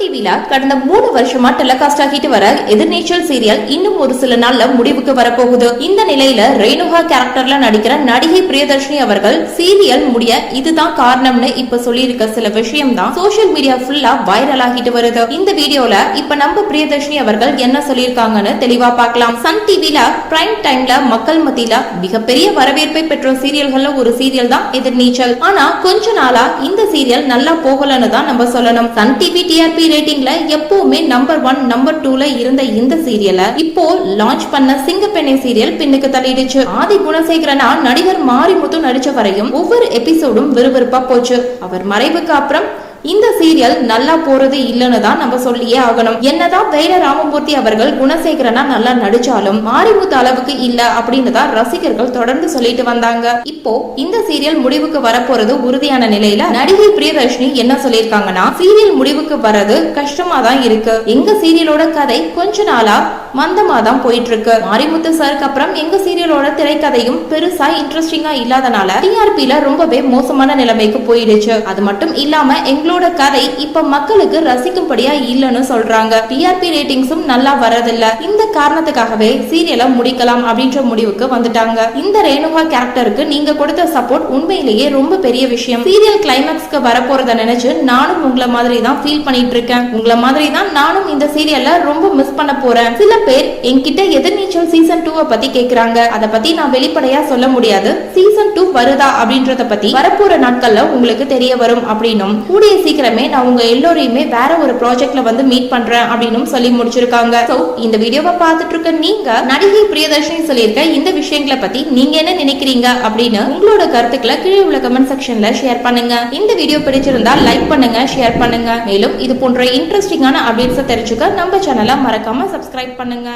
டிவில கடந்த மூணு வருஷமா டெலிகாஸ்ட் ஆகிட்டு வர எதிர்நீச்சல் சீரியல் இன்னும் ஒரு சில நாள்ல முடிவுக்கு வரப்போகுது. இந்த நிலையில ரேணுகா கேரக்டர்ல நடிக்கிற நடிகை பிரியதர்ஷினி அவர்கள் சீரியல் முடிய இதுதான் காரணம்னு இப்ப சொல்லியிருக்க சில விஷயம் தான் சோசியல் மீடியா ஃபுல்லா வைரல் ஆகிட்டு வருது. இந்த வீடியோல இப்ப நம்ம பிரியதர்ஷினி அவர்கள் என்ன சொல்லியிருக்காங்கன்னு தெளிவா பார்க்கலாம். சன் டிவில பிரைம் டைம்ல மக்கள் மத்தியில மிகப்பெரிய வரவேற்பை பெற்ற சீரியல்கள்ல ஒரு சீரியல் தான் எதிர்நீச்சல் ஆனா கொஞ்ச நாளா இந்த சீரியல் நல்லா போகலன்னு தான் நம்ம சொல்லணும். சன் டிவி டிஆர்பி ரேட்டிங்ல எப்பவுமே நம்பர் ஒன் நம்பர் டூல இருந்த இந்த சீரியலை இப்போ லான்ச் பண்ண சிங்கப்பெண்ணை சீரியல் பின்னுக்கு தள்ளிடுச்சு. ஆதி குணசேகரனா நடிகர் மாரிமுத்து நடிச்ச வரையும் ஒவ்வொரு எபிசோடும் விறுவிறுப்பா போச்சு. அவர் மறைவுக்கு அப்புறம் இந்த சீரியல் நல்லா போறது இல்லைன்னு தான் நம்ம சொல்லியே ஆகணும். என்னதான் வைர ராமமூர்த்தி அவர்கள் குணசேகரனா நல்லா நடிச்சாலும் மாரிமுத்து அளவுக்கு இல்ல அப்படின்னு தான் ரசிகர்கள் தொடர்ந்து சொல்லிட்டு வந்தாங்க. இப்போ இந்த சீரியல் முடிவுக்கு வரப்போறது உறுதியான நிலையில நடிகை பிரியதர்ஷினி என்ன சொல்லியிருக்காங்கன்னா சீரியல் முடிவுக்கு வர்றது கஷ்டமா தான் இருக்கு. எங்க சீரியலோட கதை கொஞ்ச நாளா மந்தமா தான் போயிட்டு இருக்கு மாரிமுத்து சாருக்கு அப்புறம் எங்க சீரியலோட திரைக்கதையும் பெருசா இன்ட்ரெஸ்டிங்கா இல்லாதனால டிஆர்பில ரொம்பவே மோசமான நிலைமைக்கு போயிடுச்சு. அது மட்டும் இல்லாம எங்களோட கதை இப்ப மக்களுக்கு ரசிக்கும்படியா இல்லைன்னு சொல்றாங்க. டிஆர்பி ரேட்டிங்ஸும் நல்லா வரதில்ல. இந்த காரணத்துக்காகவே சீரியலை முடிக்கலாம் அப்படின்ற முடிவுக்கு வந்துட்டாங்க. இந்த ரேணுகா கேரக்டருக்கு நீங்க கொடுத்த சப்போர்ட் உண்மையிலேயே ரொம்ப பெரிய விஷயம். சீரியல் கிளைமேக்ஸ்க்கு வரப்போறத நினைச்சு நானும் உங்களை மாதிரி தான் ஃபீல் பண்ணிட்டு இருக்கேன் உங்களை மாதிரி தான் நானும் இந்த சீரியல்ல ரொம்ப மிஸ் பண்ண போறேன். சில பேர் என்கிட்ட எதிர்நீச்சல் சீசன் டூவை பத்தி கேக்குறாங்க. அத பத்தி நான் வெளிப்படையா சொல்ல முடியாது. சீசன் டூ வருதா அப்படின்றத பத்தி வரப்போற நாட்கள்ல உங்களுக்கு தெரிய வரும் அப்படின்னும். கூடிய சீக்கிரமே நான் உங்க எல்லோரையுமே வேற ஒரு ப்ராஜெக்ட்ல வந்து மீட் பண்றேன் அப்படின்னும் சொல்லி முடிச்சிருக்காங்க. சோ இந்த வீடியோவை பார்த்துட்டு இருக்க நீங்க நடிகை பிரியதர்ஷினி சொல்லியிருக்க இந்த விஷயங்களை பத்தி நீங்க என்ன நினைக்கிறீங்க அப்படின்னு உங்களோட கருத்துக்களை கீழே உள்ள கமெண்ட் செக்ஷன்ல ஷேர் பண்ணுங்க. இந்த வீடியோ பிடிச்சிருந்தா லைக் பண்ணுங்க ஷேர் பண்ணுங்க. மேலும் இது போன்ற இன்ட்ரெஸ்டிங்கான அப்டேட்ஸை தெரிஞ்சுக்க நம்ம சேனலை மறக்காம சப்ஸ்கிரைப் பண்ணுங்க.